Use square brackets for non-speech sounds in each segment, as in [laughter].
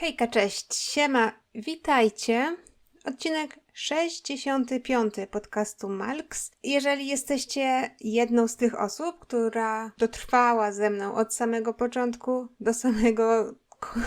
Hejka, cześć, siema, witajcie. Odcinek 65 podcastu Malks. Jeżeli jesteście jedną z tych osób, która dotrwała ze mną od samego początku do samego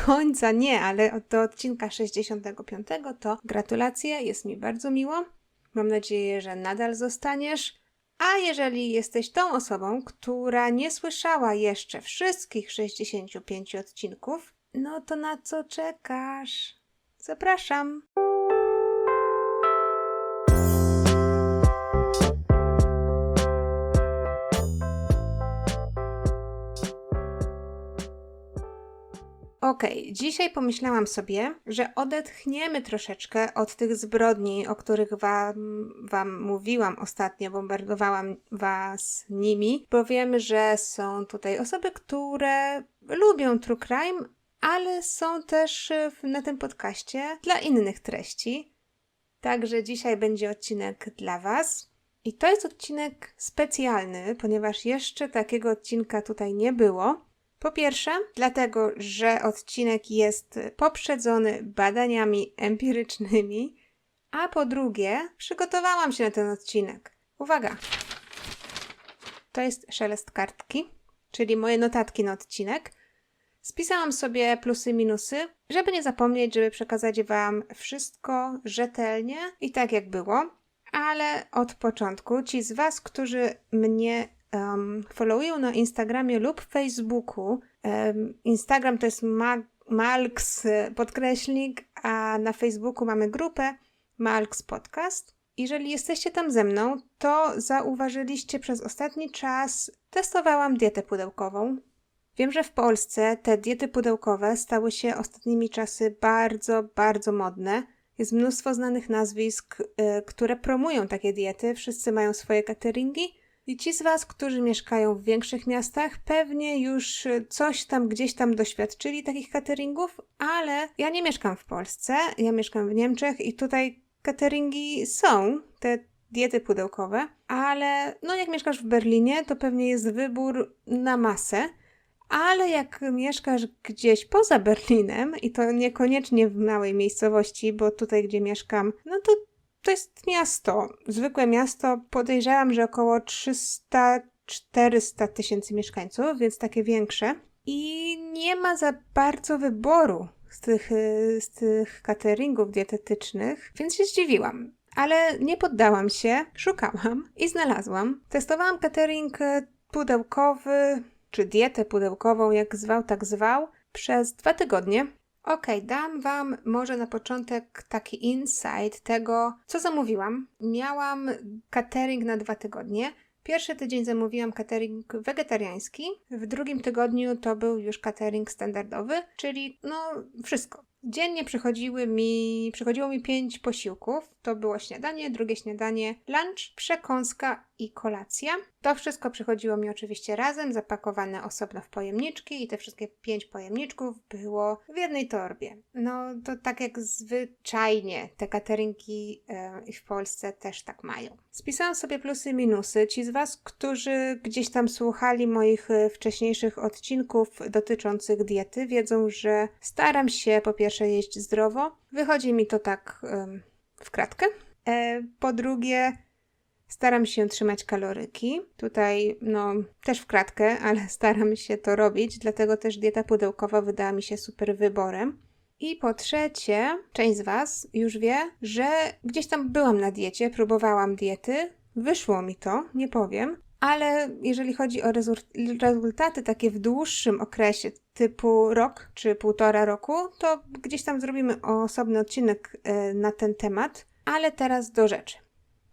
końca, nie, ale do odcinka 65, to gratulacje, jest mi bardzo miło. Mam nadzieję, że nadal zostaniesz. A jeżeli jesteś tą osobą, która nie słyszała jeszcze wszystkich 65 odcinków, no to na co czekasz? Zapraszam. Okej, dzisiaj pomyślałam sobie, że odetchniemy troszeczkę od tych zbrodni, o których wam, wam mówiłam ostatnio, bombardowałam was nimi, bo wiem, że są tutaj osoby, które lubią true crime, ale są też y, na tym podcaście dla innych treści. Także dzisiaj będzie odcinek dla Was. I to jest odcinek specjalny, ponieważ jeszcze takiego odcinka tutaj nie było. Po pierwsze, dlatego, że odcinek jest poprzedzony badaniami empirycznymi, a po drugie, przygotowałam się na ten odcinek. Uwaga! To jest szelest kartki, czyli moje notatki na odcinek. Spisałam sobie plusy, minusy, żeby nie zapomnieć, żeby przekazać Wam wszystko rzetelnie i tak jak było. Ale od początku ci z Was, którzy mnie um, followują na Instagramie lub Facebooku, em, Instagram to jest ma- Malks y, podkreślnik, a na Facebooku mamy grupę Malks Podcast. Jeżeli jesteście tam ze mną, to zauważyliście przez ostatni czas testowałam dietę pudełkową. Wiem, że w Polsce te diety pudełkowe stały się ostatnimi czasy bardzo, bardzo modne. Jest mnóstwo znanych nazwisk, y, które promują takie diety. Wszyscy mają swoje cateringi. I ci z Was, którzy mieszkają w większych miastach, pewnie już coś tam gdzieś tam doświadczyli takich cateringów, ale ja nie mieszkam w Polsce, ja mieszkam w Niemczech i tutaj cateringi są, te diety pudełkowe, ale no jak mieszkasz w Berlinie, to pewnie jest wybór na masę. Ale jak mieszkasz gdzieś poza Berlinem, i to niekoniecznie w małej miejscowości, bo tutaj, gdzie mieszkam, no to to jest miasto, zwykłe miasto. Podejrzewam, że około 300-400 tysięcy mieszkańców, więc takie większe. I nie ma za bardzo wyboru z tych, z tych cateringów dietetycznych, więc się zdziwiłam. Ale nie poddałam się, szukałam i znalazłam. Testowałam catering y, pudełkowy, czy dietę pudełkową, jak zwał, tak zwał, przez dwa tygodnie. Okej, dam Wam może na początek taki insight tego, co zamówiłam. Miałam catering na dwa tygodnie. Pierwszy tydzień zamówiłam catering wegetariański, w drugim tygodniu to był już catering standardowy, czyli no wszystko. Dziennie przychodziły mi, przychodziło mi pięć posiłków. To było śniadanie, drugie śniadanie, lunch, przekąska i kolacja. To wszystko przychodziło mi oczywiście razem, zapakowane osobno w pojemniczki i te wszystkie pięć pojemniczków było w jednej torbie. No to tak jak zwyczajnie te cateringi e, w Polsce też tak mają. Spisałam sobie plusy i minusy. Ci z Was, którzy gdzieś tam słuchali moich e, wcześniejszych odcinków dotyczących diety, wiedzą, że staram się po pierwsze jeść zdrowo. Wychodzi mi to tak em, w kratkę. E, po drugie, staram się trzymać kaloryki. Tutaj, no, też w kratkę, [laughs] ale staram się to robić, dlatego też dieta pudełkowa wydała mi się super wyborem. I po trzecie, część z Was już wie, że gdzieś tam byłam na diecie, próbowałam diety, wyszło mi to, nie powiem, ale jeżeli chodzi o rezultaty takie w dłuższym okresie, typu rok czy półtora roku, to gdzieś tam zrobimy osobny odcinek e, na ten temat, ale teraz do rzeczy.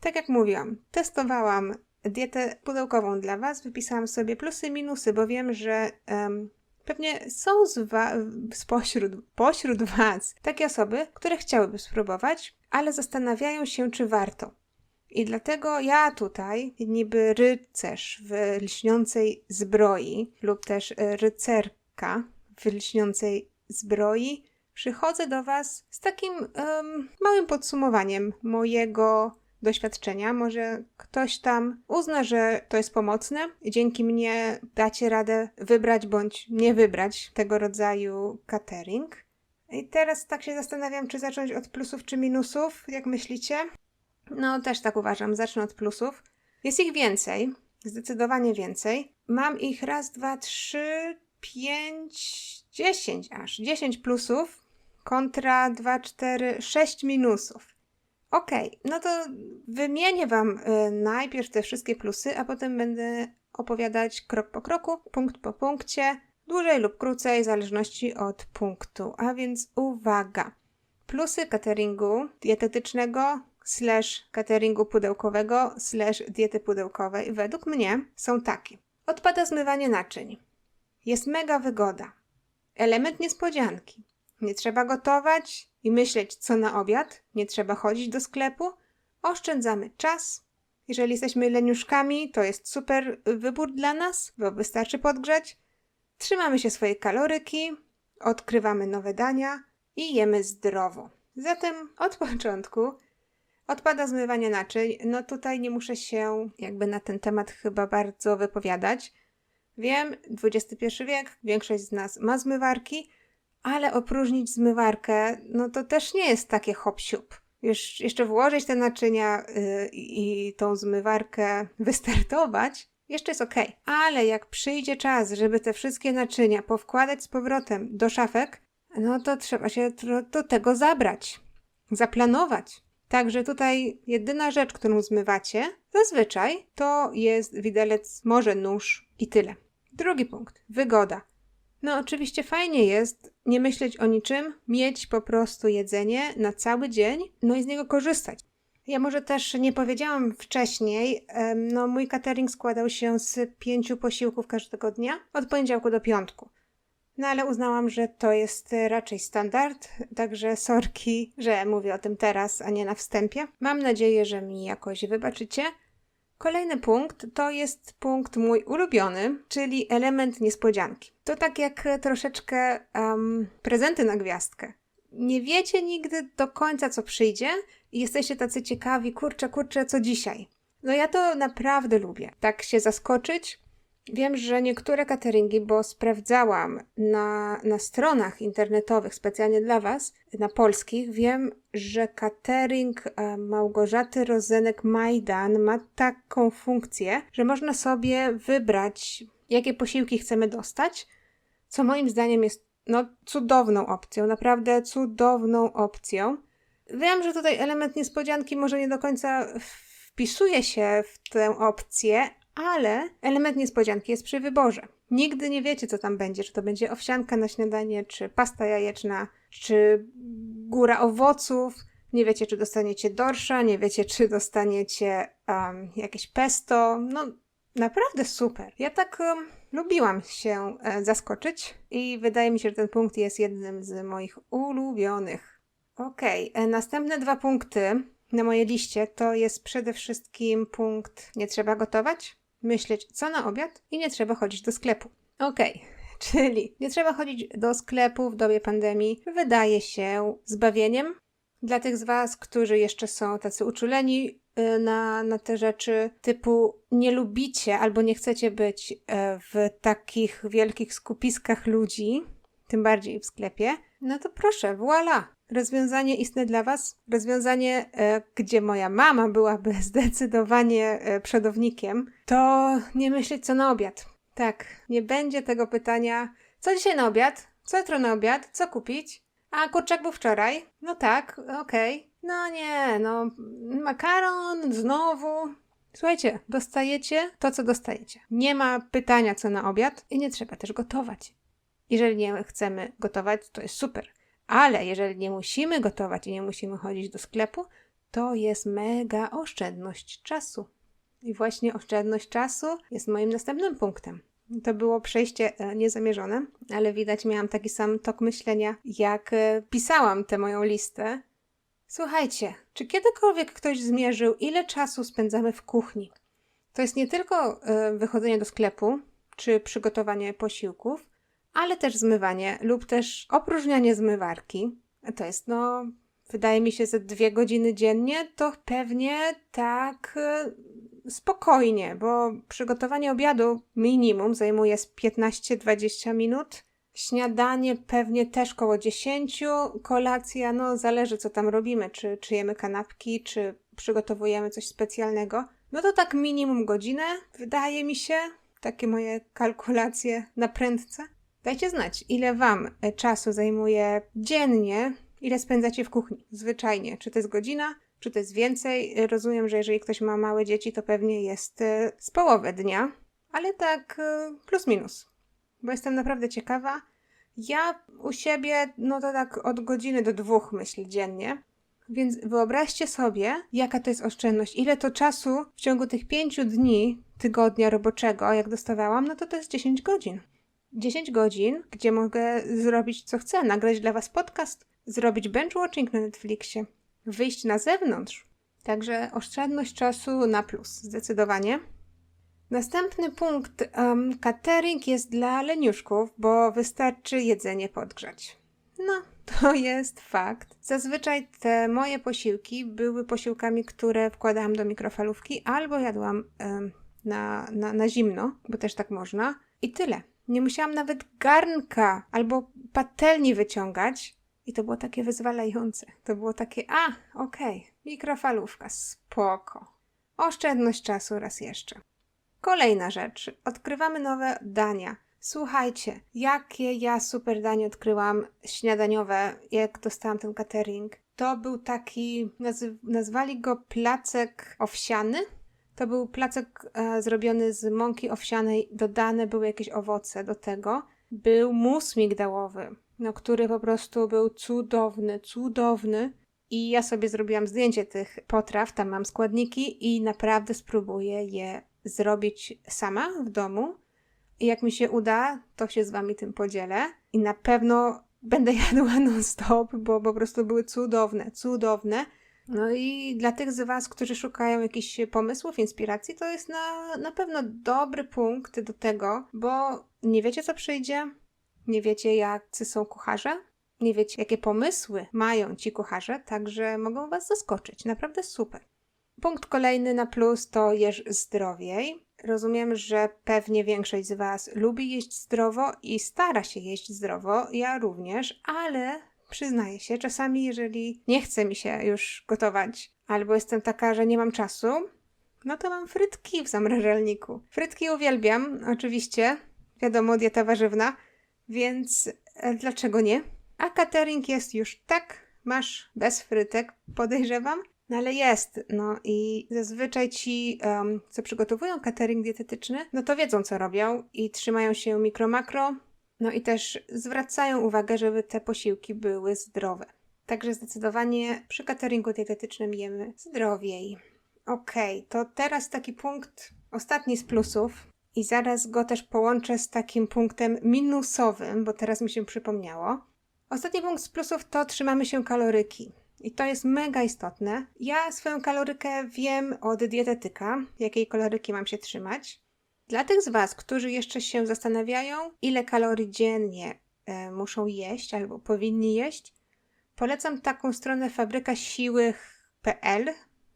Tak jak mówiłam, testowałam dietę pudełkową dla Was, wypisałam sobie plusy i minusy, bo wiem, że em, pewnie są z wa- spośród, pośród Was takie osoby, które chciałyby spróbować, ale zastanawiają się, czy warto. I dlatego ja tutaj, niby rycerz w lśniącej zbroi, lub też e, rycerka w lśniącej zbroi, przychodzę do Was z takim em, małym podsumowaniem mojego doświadczenia. Może ktoś tam uzna, że to jest pomocne. Dzięki mnie dacie radę wybrać bądź nie wybrać tego rodzaju catering. I teraz tak się zastanawiam, czy zacząć od plusów czy minusów. Jak myślicie? No, też tak uważam. Zacznę od plusów. Jest ich więcej, zdecydowanie więcej. Mam ich raz, dwa, trzy, pięć, dziesięć aż. Dziesięć plusów kontra dwa, cztery, sześć minusów. Okej, no to wymienię Wam y, najpierw te wszystkie plusy, a potem będę opowiadać krok po kroku, punkt po punkcie, dłużej lub krócej, w zależności od punktu. A więc uwaga! Plusy cateringu dietetycznego slash cateringu pudełkowego slash diety pudełkowej według mnie są takie. Odpada zmywanie naczyń. Jest mega wygoda. Element niespodzianki. Nie trzeba gotować i myśleć, co na obiad. Nie trzeba chodzić do sklepu. Oszczędzamy czas. Jeżeli jesteśmy leniuszkami, to jest super wybór dla nas, bo wystarczy podgrzać. Trzymamy się swojej kaloryki, odkrywamy nowe dania i jemy zdrowo. Zatem od [laughs] początku odpada zmywanie naczyń. No tutaj nie muszę się jakby na ten temat chyba bardzo wypowiadać. Wiem, XXI wiek, większość z nas ma zmywarki, ale opróżnić zmywarkę, no to też nie jest takie hop siup. Już jeszcze włożyć te naczynia yy, i tą zmywarkę wystartować, jeszcze jest ok. Ale jak przyjdzie czas, żeby te wszystkie naczynia powkładać z powrotem do szafek, no to trzeba się do tego zabrać, zaplanować. Także tutaj jedyna rzecz, którą zmywacie, zazwyczaj to jest widelec, może nóż i tyle. Drugi punkt. Wygoda. No, oczywiście fajnie jest nie myśleć o niczym, mieć po prostu jedzenie na cały dzień, no i z niego korzystać. Ja może też nie powiedziałam wcześniej, no mój catering składał się z pięciu posiłków każdego dnia, od poniedziałku do piątku. No ale uznałam, że to jest raczej standard, także sorki, że mówię o tym teraz, a nie na wstępie. Mam nadzieję, że mi jakoś wybaczycie. Kolejny punkt to jest punkt mój ulubiony, czyli element niespodzianki. To tak jak troszeczkę um, prezenty na gwiazdkę. Nie wiecie nigdy do końca, co przyjdzie, i jesteście tacy ciekawi, kurczę, kurczę, co dzisiaj. No ja to naprawdę lubię. Tak się zaskoczyć, Wiem, że niektóre cateringi, bo sprawdzałam na, na stronach internetowych specjalnie dla Was, na polskich, wiem, że catering e, Małgorzaty Rozenek-Majdan ma taką funkcję, że można sobie wybrać, jakie posiłki chcemy dostać, co moim zdaniem jest no, cudowną opcją, naprawdę cudowną opcją. Wiem, że tutaj element niespodzianki może nie do końca wpisuje się w tę opcję, ale element niespodzianki jest przy wyborze. Nigdy nie wiecie, co tam będzie, czy to będzie owsianka na śniadanie, czy pasta jajeczna, czy góra owoców. Nie wiecie, czy dostaniecie dorsza, nie wiecie, czy dostaniecie um, jakieś pesto. No, naprawdę super. Ja tak um, lubiłam się e, zaskoczyć i wydaje mi się, że ten punkt jest jednym z moich ulubionych. Okej, okay. E, następne dwa punkty na mojej liście to jest przede wszystkim punkt nie trzeba gotować myśleć, co na obiad i nie trzeba chodzić do sklepu. Okej, okay. [laughs] czyli nie trzeba chodzić do sklepu w dobie pandemii. Wydaje się zbawieniem dla tych z Was, którzy jeszcze są tacy uczuleni y, na, na te rzeczy, typu nie lubicie albo nie chcecie być y, w takich wielkich skupiskach ludzi, tym bardziej w sklepie, no to proszę, voilà! Rozwiązanie istne dla Was, rozwiązanie, e, gdzie moja mama byłaby [laughs] zdecydowanie e, przodownikiem, to nie myśleć co na obiad. Tak, nie będzie tego pytania, co dzisiaj na obiad, co jutro na obiad, co kupić, a kurczak był wczoraj. No tak, okej. Okay. No nie, no makaron znowu. Słuchajcie, dostajecie to, co dostajecie. Nie ma pytania, co na obiad i nie trzeba też gotować. Jeżeli nie chcemy gotować, to jest super. Ale jeżeli nie musimy gotować i nie musimy chodzić do sklepu, to jest mega oszczędność czasu. I właśnie oszczędność czasu jest moim następnym punktem. To było przejście e, niezamierzone, ale widać, miałam taki sam tok myślenia, jak e, pisałam tę moją listę. Słuchajcie, czy kiedykolwiek ktoś zmierzył, ile czasu spędzamy w kuchni? To jest nie tylko e, wychodzenie do sklepu czy przygotowanie posiłków, ale też zmywanie lub też opróżnianie zmywarki. To jest no, wydaje mi się, że dwie godziny dziennie to pewnie tak e, spokojnie, bo przygotowanie obiadu minimum zajmuje z 15-20 minut, Śniadanie pewnie też koło 10, kolacja, no zależy co tam robimy, czy, czy jemy kanapki, czy przygotowujemy coś specjalnego. No to tak minimum godzinę, wydaje mi się, takie moje kalkulacje na prędce. Dajcie znać, ile Wam e, czasu zajmuje dziennie, ile spędzacie w kuchni, zwyczajnie. Czy to jest godzina, czy to jest więcej. Rozumiem, że jeżeli ktoś ma małe dzieci, to pewnie jest e, z połowę dnia, ale tak e, plus minus. Bo jestem naprawdę ciekawa. Ja u siebie, no to tak od godziny do dwóch myślę dziennie. Więc wyobraźcie sobie, jaka to jest oszczędność. Ile to czasu w ciągu tych pięciu dni tygodnia roboczego, jak dostawałam, no to to jest 10 godzin. 10 godzin, gdzie mogę zrobić co chcę, nagrać dla Was podcast, zrobić benchwatching na Netflixie, wyjść na zewnątrz. Także oszczędność czasu na plus, zdecydowanie. Następny punkt. Um, catering jest dla leniuszków, bo wystarczy jedzenie podgrzać. No, [laughs] to jest fakt. Zazwyczaj te moje posiłki były posiłkami, które wkładałam do mikrofalówki albo jadłam um, na, na, na zimno, bo też tak można. I tyle. Nie musiałam nawet garnka albo patelni wyciągać. I to było takie wyzwalające. To było takie, a, okej, okay, mikrofalówka, spoko. Oszczędność czasu raz jeszcze. Kolejna rzecz. Odkrywamy nowe dania. Słuchajcie, jakie ja super danie odkryłam śniadaniowe, jak dostałam ten catering. To był taki, nazwali go placek owsiany. To był placek e, zrobiony z mąki owsianej, dodane były jakieś owoce do tego. Był mus migdałowy, no, który po prostu był cudowny, cudowny. I ja sobie zrobiłam zdjęcie tych potraw, tam mam składniki i naprawdę spróbuję je zrobić sama w domu. I jak mi się uda, to się z Wami tym podzielę. I na pewno będę [laughs] jadła non-stop, bo po prostu były cudowne, cudowne. No i dla tych z Was, którzy szukają jakichś pomysłów, inspiracji, to jest na, na pewno dobry punkt do tego, bo nie wiecie, co przyjdzie, nie wiecie, jacy są kucharze, nie wiecie, jakie pomysły mają ci kucharze, także mogą Was zaskoczyć. Naprawdę super. Punkt kolejny na plus to jesz zdrowiej. Rozumiem, że pewnie większość z Was lubi jeść zdrowo i stara się jeść zdrowo. Ja również, ale przyznaję się, czasami, jeżeli nie chce mi się już gotować, albo jestem taka, że nie mam czasu, no to mam frytki w zamrażalniku. Frytki uwielbiam, oczywiście. Wiadomo, dieta warzywna, więc e, dlaczego nie? A catering jest już tak, masz bez frytek, podejrzewam. No ale jest, no i zazwyczaj ci, um, co przygotowują catering dietetyczny, no to wiedzą, co robią i trzymają się mikro-makro, no i też zwracają uwagę, żeby te posiłki były zdrowe. Także zdecydowanie przy cateringu dietetycznym jemy zdrowiej. Okay, to teraz taki punkt ostatni z plusów i zaraz go też połączę z takim punktem minusowym, bo teraz mi się przypomniało. Ostatni punkt z plusów to trzymamy się kaloryki. I to jest mega istotne. Ja swoją kalorykę wiem od dietetyka, jakiej kaloryki mam się trzymać. Dla tych z Was, którzy jeszcze się zastanawiają, ile kalorii dziennie e, muszą jeść albo powinni jeść, polecam taką stronę fabrykasiły.pl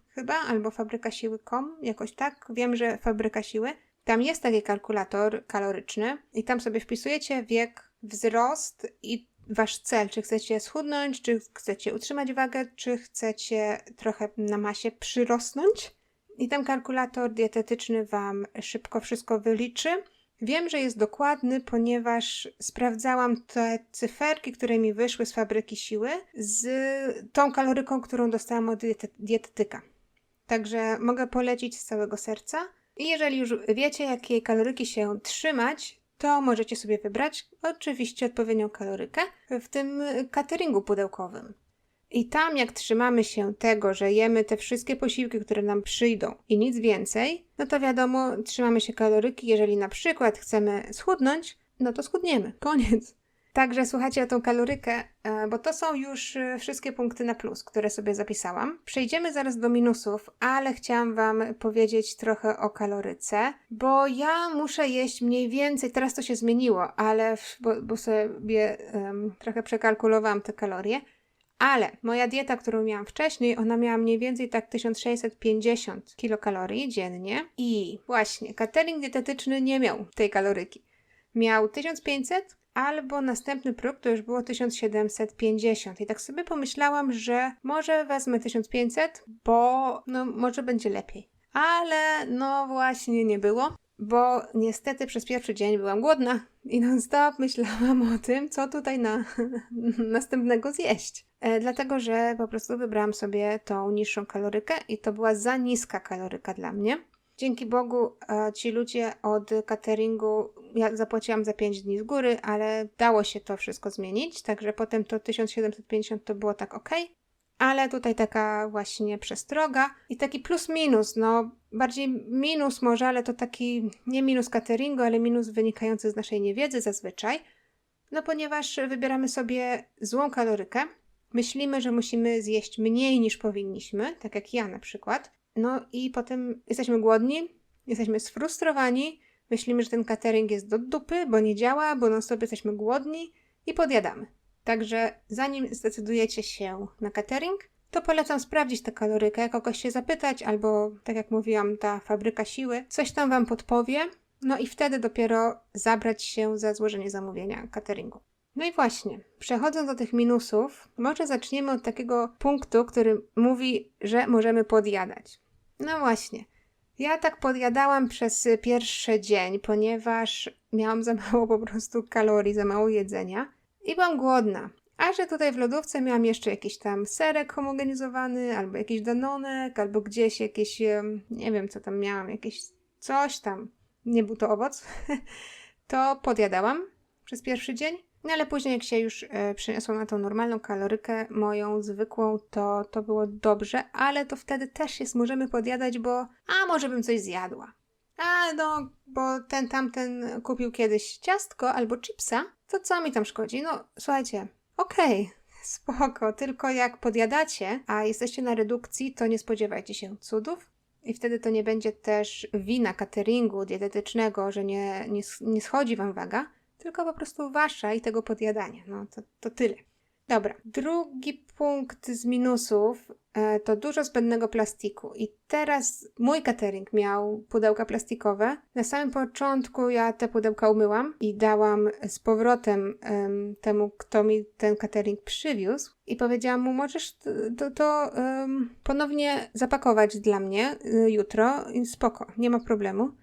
chyba, albo fabrykasiły.com, jakoś tak. Wiem, że Fabryka Siły. Tam jest taki kalkulator kaloryczny i tam sobie wpisujecie wiek, wzrost i wasz cel, czy chcecie schudnąć, czy chcecie utrzymać wagę, czy chcecie trochę na masie przyrosnąć. I ten kalkulator dietetyczny Wam szybko wszystko wyliczy. Wiem, że jest dokładny, ponieważ sprawdzałam te cyferki, które mi wyszły z fabryki siły, z tą kaloryką, którą dostałam od dietetyka. Także mogę polecić z całego serca. I jeżeli już wiecie, jakiej kaloryki się trzymać, to możecie sobie wybrać oczywiście odpowiednią kalorykę w tym cateringu pudełkowym. I tam, jak trzymamy się tego, że jemy te wszystkie posiłki, które nam przyjdą i nic więcej, no to wiadomo, trzymamy się kaloryki. Jeżeli na przykład chcemy schudnąć, no to schudniemy. [laughs] Koniec. Także słuchajcie o tą kalorykę, e, bo to są już e, wszystkie punkty na plus, które sobie zapisałam. Przejdziemy zaraz do minusów, ale chciałam Wam powiedzieć trochę o kaloryce, bo ja muszę jeść mniej więcej, teraz to się zmieniło, ale bo, bo sobie um, trochę przekalkulowałam te kalorie. Ale moja dieta, którą miałam wcześniej, ona miała mniej więcej tak 1650 kilokalorii dziennie. I właśnie, catering dietetyczny nie miał tej kaloryki. Miał 1500 albo następny próg to już było 1750. I tak sobie pomyślałam, że może wezmę 1500, bo no może będzie lepiej. Ale no właśnie nie było, bo niestety przez pierwszy dzień byłam głodna i non-stop myślałam o tym, co tutaj na [laughs] następnego zjeść. E, dlatego, że po prostu wybrałam sobie tą niższą kalorykę i to była za niska kaloryka dla mnie. Dzięki Bogu e, ci ludzie od cateringu, ja zapłaciłam za 5 dni z góry, ale dało się to wszystko zmienić, także potem to 1750 to było tak ok. Ale tutaj taka właśnie przestroga i taki plus minus, no bardziej minus może, ale to taki nie minus cateringu, ale minus wynikający z naszej niewiedzy zazwyczaj. No ponieważ wybieramy sobie złą kalorykę, myślimy, że musimy zjeść mniej niż powinniśmy, tak jak ja na przykład, no i potem jesteśmy głodni, jesteśmy sfrustrowani, myślimy, że ten catering jest do dupy, bo nie działa, bo non stop jesteśmy głodni i podjadamy. Także zanim zdecydujecie się na catering, to polecam sprawdzić tę kalorykę, kogoś się zapytać, albo tak jak mówiłam, ta fabryka siły coś tam Wam podpowie, no i wtedy dopiero zabrać się za złożenie zamówienia cateringu. No i właśnie, przechodząc do tych minusów, może zaczniemy od takiego punktu, który mówi, że możemy podjadać. No właśnie. Ja tak podjadałam przez pierwszy dzień, ponieważ miałam za mało po prostu kalorii, za mało jedzenia i byłam głodna. A że tutaj w lodówce miałam jeszcze jakiś tam serek homogenizowany, albo jakiś danonek, albo gdzieś jakieś, nie wiem co tam miałam, jakieś coś tam, nie był to owoc, [laughs] to podjadałam przez pierwszy dzień. No ale później jak się już e, przeniosłam na tą normalną kalorykę, moją zwykłą, to to było dobrze, ale to wtedy też jest, możemy podjadać, bo a może bym coś zjadła. A no, bo ten tamten kupił kiedyś ciastko albo chipsa, to co mi tam szkodzi? No słuchajcie, okej, okay, [laughs] spoko, tylko jak podjadacie, a jesteście na redukcji, to nie spodziewajcie się cudów. I wtedy to nie będzie też wina cateringu dietetycznego, że nie, nie, nie schodzi wam waga, tylko po prostu wasza i tego podjadania. No to, to tyle. Dobra, drugi punkt z minusów e, to dużo zbędnego plastiku. I teraz mój catering miał pudełka plastikowe. Na samym początku ja te pudełka umyłam i dałam z powrotem temu, kto mi ten catering przywiózł. I powiedziałam mu, możesz to, to, to ponownie zapakować dla mnie y, jutro. I spoko, nie ma problemu.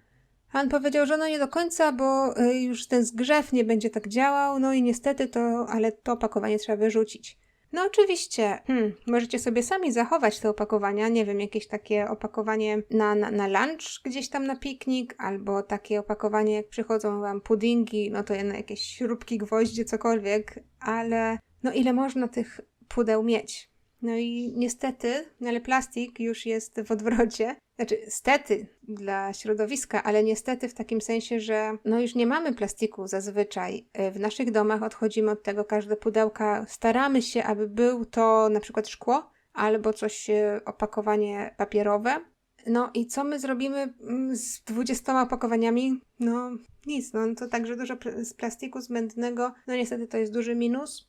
On powiedział, że no nie do końca, bo y, już ten zgrzew nie będzie tak działał, no i niestety to, ale to opakowanie trzeba wyrzucić. No oczywiście, hmm, możecie sobie sami zachować te opakowania, nie wiem, jakieś takie opakowanie na, na, na lunch gdzieś tam na piknik, albo takie opakowanie jak przychodzą wam puddingi, no to na jakieś śrubki, gwoździe, cokolwiek, ale no ile można tych pudeł mieć? No i niestety, no ale plastik już jest w odwrocie. Znaczy, stety dla środowiska, ale niestety w takim sensie, że no już nie mamy plastiku zazwyczaj. E, w naszych domach odchodzimy od tego każde pudełka. Staramy się, aby był to na przykład szkło albo coś, e, opakowanie papierowe. No i co my zrobimy mm, z 20 opakowaniami? No nic, no to także dużo z plastiku zbędnego. No niestety to jest duży minus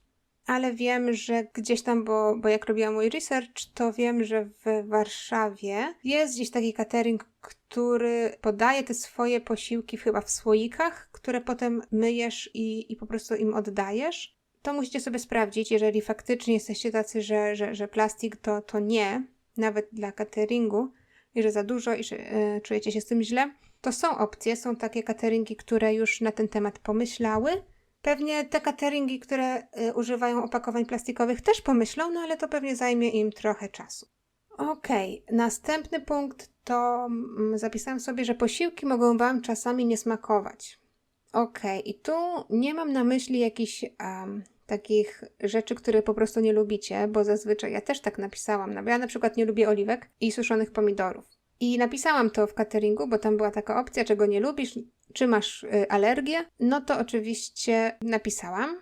ale wiem, że gdzieś tam, bo, bo jak robiłam mój research, to wiem, że w Warszawie jest gdzieś taki catering, który podaje te swoje posiłki chyba w słoikach, które potem myjesz i, i po prostu im oddajesz. To musicie sobie sprawdzić, jeżeli faktycznie jesteście tacy, że, że, że plastik to, to nie, nawet dla cateringu, i że za dużo i że y, czujecie się z tym źle, to są opcje, są takie cateringi, które już na ten temat pomyślały Pewnie te cateringi, które y, używają opakowań plastikowych, też pomyślą, no ale to pewnie zajmie im trochę czasu. Okej, okay. następny punkt to mm, zapisałam sobie, że posiłki mogą Wam czasami nie smakować. Okej, okay. i tu nie mam na myśli jakichś um, takich rzeczy, które po prostu nie lubicie, bo zazwyczaj ja też tak napisałam. No, ja na przykład nie lubię oliwek i suszonych pomidorów. I napisałam to w cateringu, bo tam była taka opcja, czego nie lubisz, czy masz y, alergię. No to oczywiście napisałam.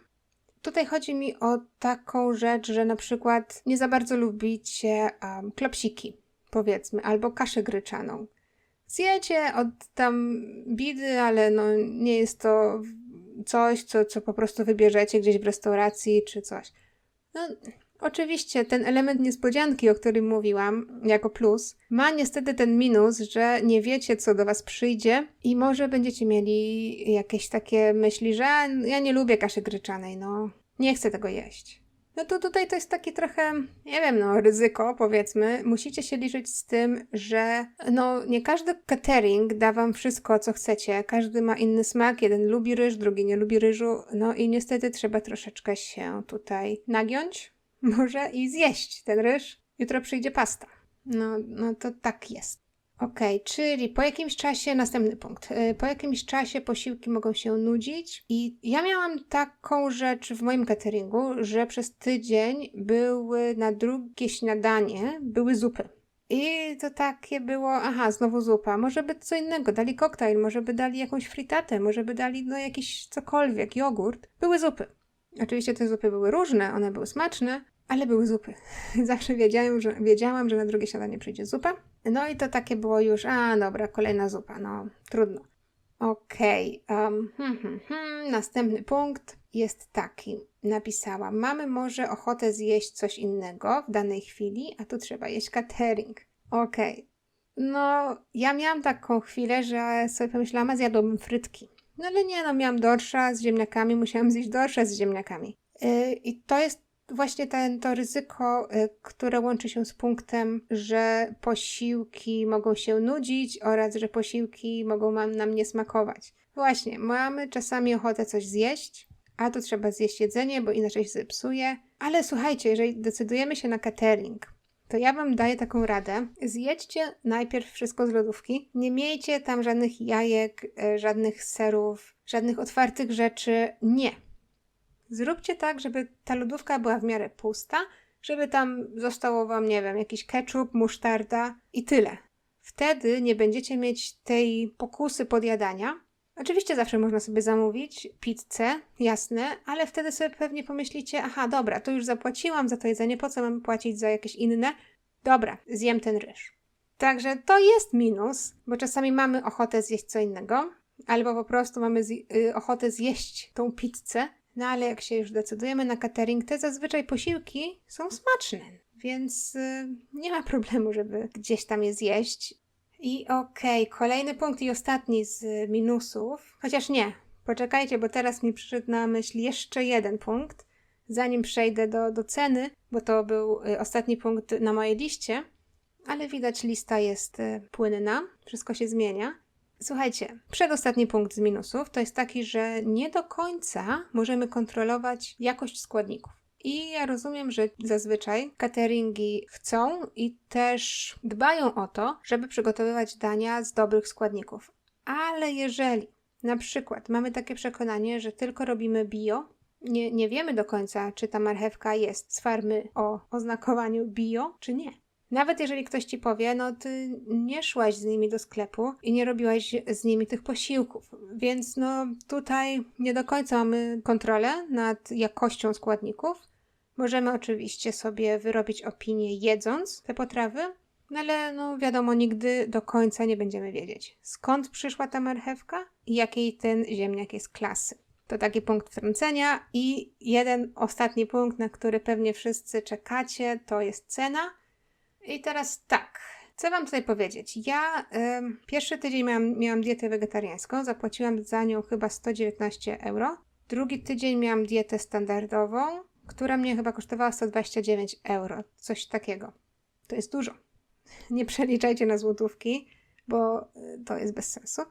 Tutaj chodzi mi o taką rzecz, że na przykład nie za bardzo lubicie um, klopsiki, powiedzmy, albo kaszę gryczaną. Zjecie od tam bidy, ale no nie jest to coś, co, co po prostu wybierzecie gdzieś w restauracji czy coś. No, Oczywiście ten element niespodzianki, o którym mówiłam, jako plus, ma niestety ten minus, że nie wiecie, co do was przyjdzie i może będziecie mieli jakieś takie myśli, że "A, ja nie lubię kaszy gryczanej, no nie chcę tego jeść. No to tutaj to jest takie trochę, nie wiem, no ryzyko powiedzmy. Musicie się liczyć z tym, że no nie każdy catering da wam wszystko, co chcecie. Każdy ma inny smak, jeden lubi ryż, drugi nie lubi ryżu. No i niestety trzeba troszeczkę się tutaj nagiąć może i zjeść ten ryż. Jutro przyjdzie pasta. No, no to tak jest. Okej, czyli po jakimś czasie, następny punkt. y, Po jakimś czasie posiłki mogą się nudzić, i ja miałam taką rzecz w moim cateringu, że przez tydzień były na drugie śniadanie były zupy. I to takie było, aha, znowu zupa. Może by co innego, dali koktajl, może by dali jakąś fritatę, może by dali no jakiś cokolwiek, jogurt. Były zupy. Oczywiście te zupy były różne, one były smaczne, ale były zupy. [laughs] Zawsze wiedziałam że, wiedziałam, że na drugie śniadanie przyjdzie zupa. No i to takie było już, a dobra, kolejna zupa, no trudno. Okej, um, hmm, hmm, hmm. następny punkt jest taki. Napisałam, mamy może ochotę zjeść coś innego w danej chwili, a tu trzeba jeść catering. Okej. No, ja miałam taką chwilę, że sobie pomyślałam, a zjadłabym frytki. No ale nie, no miałam dorsza z ziemniakami, musiałam zjeść dorsza z ziemniakami. Yy, I to jest właśnie ten, to ryzyko, y, które łączy się z punktem, że posiłki mogą się nudzić oraz, że posiłki mogą nam, nam nie smakować. Właśnie, mamy czasami ochotę coś zjeść, a tu trzeba zjeść jedzenie, bo inaczej się zepsuje. Ale słuchajcie, jeżeli decydujemy się na catering, to ja Wam daję taką radę. Zjedźcie najpierw wszystko z lodówki. Nie miejcie tam żadnych jajek, e, żadnych serów, żadnych otwartych rzeczy. Nie. Zróbcie tak, żeby ta lodówka była w miarę pusta, żeby tam zostało Wam, nie wiem, jakiś ketchup, musztarda i tyle. Wtedy nie będziecie mieć tej pokusy podjadania. Oczywiście zawsze można sobie zamówić pizzę, jasne, ale wtedy sobie pewnie pomyślicie, aha, dobra, to już zapłaciłam za to jedzenie, po co mam płacić za jakieś inne? Dobra, zjem ten ryż. Także to jest minus, bo czasami mamy ochotę zjeść co innego, albo po prostu mamy y, ochotę zjeść tą pizzę, no ale jak się już decydujemy na catering, te zazwyczaj posiłki są smaczne, więc y, nie ma problemu, żeby gdzieś tam je zjeść. I okej, kolejny punkt i ostatni z minusów, chociaż nie, poczekajcie, bo teraz mi przyszedł na myśl jeszcze jeden punkt, zanim przejdę do, do ceny, bo to był y, ostatni punkt na mojej liście, ale widać lista jest y, płynna, wszystko się zmienia. Słuchajcie, przedostatni punkt z minusów to jest taki, że nie do końca możemy kontrolować jakość składników. I ja rozumiem, że zazwyczaj cateringi chcą i też dbają o to, żeby przygotowywać dania z dobrych składników. Ale jeżeli na przykład mamy takie przekonanie, że tylko robimy bio, nie, nie wiemy do końca, czy ta marchewka jest z farmy o oznakowaniu bio, czy nie. Nawet jeżeli ktoś ci powie, no ty nie szłaś z nimi do sklepu i nie robiłaś z nimi tych posiłków, więc no tutaj nie do końca mamy kontrolę nad jakością składników. Możemy oczywiście sobie wyrobić opinię jedząc te potrawy, no ale no wiadomo, nigdy do końca nie będziemy wiedzieć, skąd przyszła ta marchewka i jakiej ten ziemniak jest klasy. To taki punkt wtrącenia i jeden ostatni punkt, na który pewnie wszyscy czekacie, to jest cena. I teraz tak, co Wam tutaj powiedzieć? Ja ym, pierwszy tydzień miałam, miałam dietę wegetariańską, zapłaciłam za nią chyba 119 euro. Drugi tydzień miałam dietę standardową, która mnie chyba kosztowała 129 euro, coś takiego. To jest dużo. Nie przeliczajcie na złotówki, bo y, to jest bez sensu.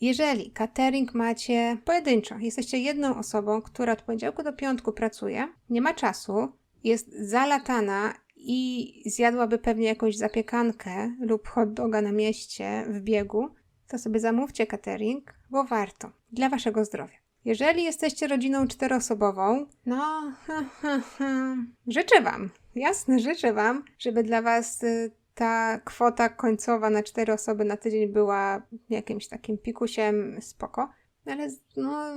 Jeżeli catering macie pojedynczo, jesteście jedną osobą, która od poniedziałku do piątku pracuje, nie ma czasu, jest zalatana i zjadłaby pewnie jakąś zapiekankę lub hot doga na mieście w biegu, to sobie zamówcie catering, bo warto. Dla waszego zdrowia. Jeżeli jesteście rodziną czteroosobową, no, [laughs] życzę wam, jasne, życzę wam, żeby dla was y, ta kwota końcowa na cztery osoby na tydzień była jakimś takim pikusiem spoko, ale no,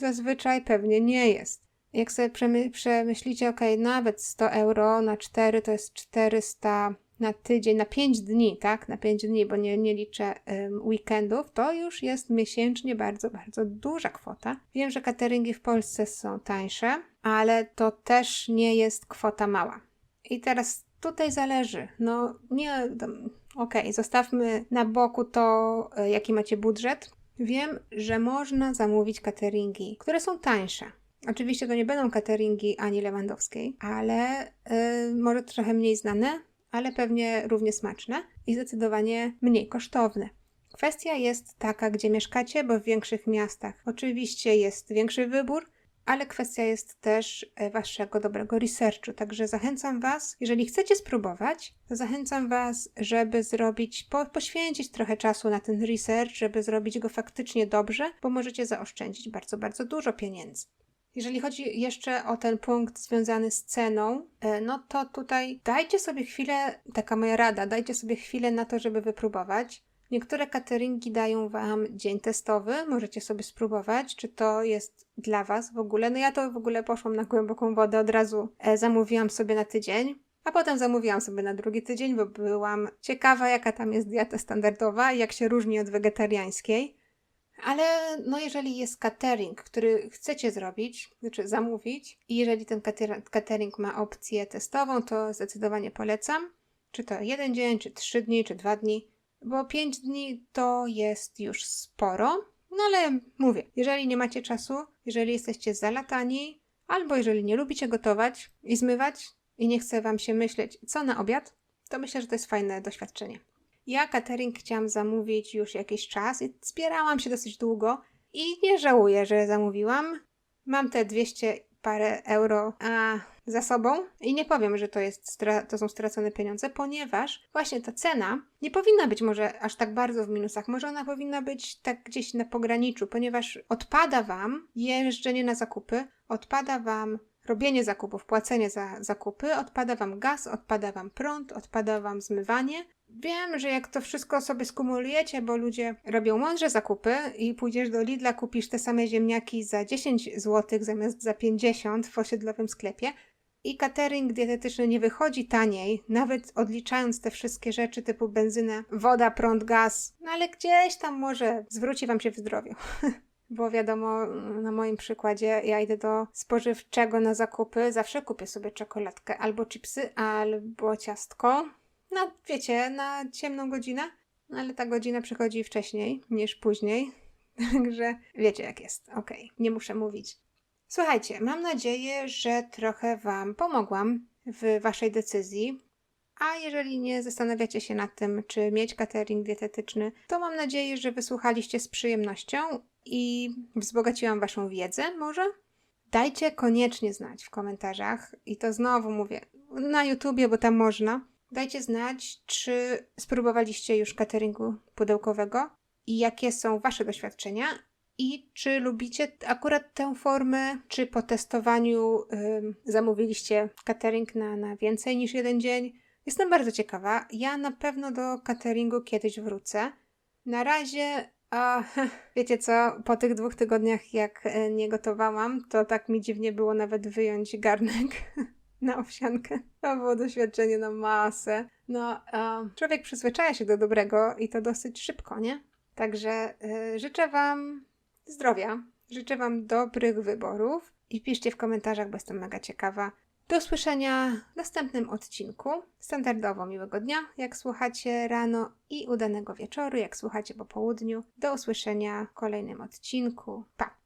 zazwyczaj pewnie nie jest. Jak sobie przemy- przemyślicie, ok, nawet 100 euro na 4 to jest 400 na tydzień, na 5 dni, tak? Na 5 dni, bo nie, nie liczę ym, weekendów, to już jest miesięcznie bardzo, bardzo duża kwota. Wiem, że cateringi w Polsce są tańsze, ale to też nie jest kwota mała. I teraz tutaj zależy. No nie, okej, zostawmy na boku to, y, jaki macie budżet. Wiem, że można zamówić cateringi, które są tańsze. Oczywiście to nie będą cateringi Ani Lewandowskiej, ale y, może trochę mniej znane, ale pewnie równie smaczne i zdecydowanie mniej kosztowne. Kwestia jest taka, gdzie mieszkacie, bo w większych miastach oczywiście jest większy wybór, ale kwestia jest też e, waszego dobrego researchu. Także zachęcam Was, jeżeli chcecie spróbować, to zachęcam Was, żeby zrobić, po, poświęcić trochę czasu na ten research, żeby zrobić go faktycznie dobrze, bo możecie zaoszczędzić bardzo, bardzo dużo pieniędzy. Jeżeli chodzi jeszcze o ten punkt związany z ceną, e, no to tutaj dajcie sobie chwilę, taka moja rada, dajcie sobie chwilę na to, żeby wypróbować. Niektóre cateringi dają Wam dzień testowy, możecie sobie spróbować, czy to jest dla Was w ogóle. No ja to w ogóle poszłam na głęboką wodę, od razu e, zamówiłam sobie na tydzień, a potem zamówiłam sobie na drugi tydzień, bo byłam ciekawa, jaka tam jest dieta standardowa i jak się różni od wegetariańskiej. Ale no jeżeli jest catering, który chcecie zrobić, znaczy zamówić i jeżeli ten cater- catering ma opcję testową, to zdecydowanie polecam. Czy to jeden dzień, czy trzy dni, czy dwa dni, bo pięć dni to jest już sporo. No ale mówię, jeżeli nie macie czasu, jeżeli jesteście zalatani, albo jeżeli nie lubicie gotować i zmywać i nie chce wam się myśleć, co na obiad, to myślę, że to jest fajne doświadczenie. Ja catering chciałam zamówić już jakiś czas i zbierałam się dosyć długo i nie żałuję, że zamówiłam. Mam te 200 parę euro a, za sobą i nie powiem, że to, jest to są stracone pieniądze, ponieważ właśnie ta cena nie powinna być może aż tak bardzo w minusach. Może ona powinna być tak gdzieś na pograniczu, ponieważ odpada Wam jeżdżenie na zakupy, odpada Wam robienie zakupów, płacenie za zakupy, odpada Wam gaz, odpada Wam prąd, odpada Wam zmywanie. Wiem, że jak to wszystko sobie skumulujecie, bo ludzie robią mądrze zakupy i pójdziesz do Lidla, kupisz te same ziemniaki za 10 zł zamiast za 50 w osiedlowym sklepie i catering dietetyczny nie wychodzi taniej, nawet odliczając te wszystkie rzeczy typu benzynę, woda, prąd, gaz, no ale gdzieś tam może zwróci Wam się w zdrowiu. [laughs] Bo wiadomo, na moim przykładzie, ja idę do spożywczego na zakupy, zawsze kupię sobie czekoladkę, albo chipsy, albo ciastko. No, wiecie, na ciemną godzinę, no, ale ta godzina przychodzi wcześniej niż później. [laughs] Także wiecie, jak jest. Okay. nie muszę mówić. Słuchajcie, mam nadzieję, że trochę Wam pomogłam w Waszej decyzji. A jeżeli nie zastanawiacie się nad tym, czy mieć catering dietetyczny, to mam nadzieję, że wysłuchaliście z przyjemnością i wzbogaciłam Waszą wiedzę, może? Dajcie koniecznie znać w komentarzach, i to znowu mówię na YouTubie, bo tam można. Dajcie znać, czy spróbowaliście już cateringu pudełkowego i jakie są Wasze doświadczenia i czy lubicie akurat tę formę, czy po testowaniu ym, zamówiliście catering na, na więcej niż jeden dzień. Jestem bardzo ciekawa. Ja na pewno do cateringu kiedyś wrócę. Na razie, a, [laughs] wiecie co, po tych dwóch tygodniach jak e, nie gotowałam, to tak mi dziwnie było nawet wyjąć garnek [laughs] na owsiankę. To było doświadczenie na masę. No, człowiek przyzwyczaja się do dobrego i to dosyć szybko, nie? Także y, życzę Wam zdrowia, życzę Wam dobrych wyborów i piszcie w komentarzach, bo jestem mega ciekawa. Do usłyszenia w następnym odcinku. Standardowo miłego dnia, jak słuchacie rano, i udanego wieczoru, jak słuchacie po południu. Do usłyszenia w kolejnym odcinku. Pa!